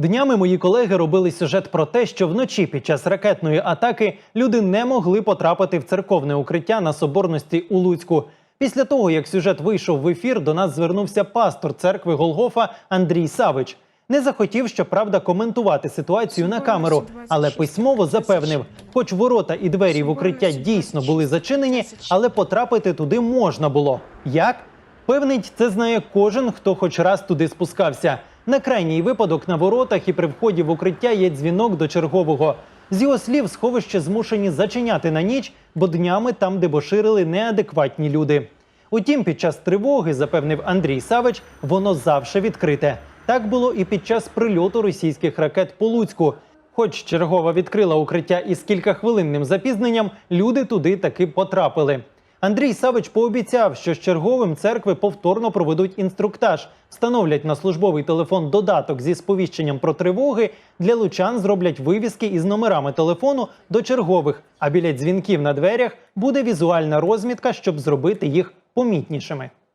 Днями мої колеги робили сюжет про те, що вночі під час ракетної атаки люди не могли потрапити в церковне укриття на соборності у Луцьку. Після того, як сюжет вийшов в ефір, до нас звернувся пастор церкви Голгофа Андрій Савич. Не захотів, щоправда, коментувати ситуацію на камеру, але письмово запевнив, хоч ворота і двері в укриття дійсно були зачинені, але потрапити туди можна було. Як? Певнить, це знає кожен, хто хоч раз туди спускався. На крайній випадок на воротах і при вході в укриття є дзвінок до чергового. З його слів, сховище змушені зачиняти на ніч, бо днями там дебоширили неадекватні люди. Утім, під час тривоги, запевнив Андрій Савич, воно завше відкрите. Так було і під час прильоту російських ракет по Луцьку. Хоч чергова відкрила укриття із кількахвилинним запізненням, люди туди таки потрапили. Андрій Савич пообіцяв, що з черговим церкви повторно проведуть інструктаж, встановлять на службовий телефон додаток зі сповіщенням про тривоги. Для лучан зроблять вивіски із номерами телефону до чергових. А біля дзвінків на дверях буде візуальна розмітка, щоб зробити їх помітнішими.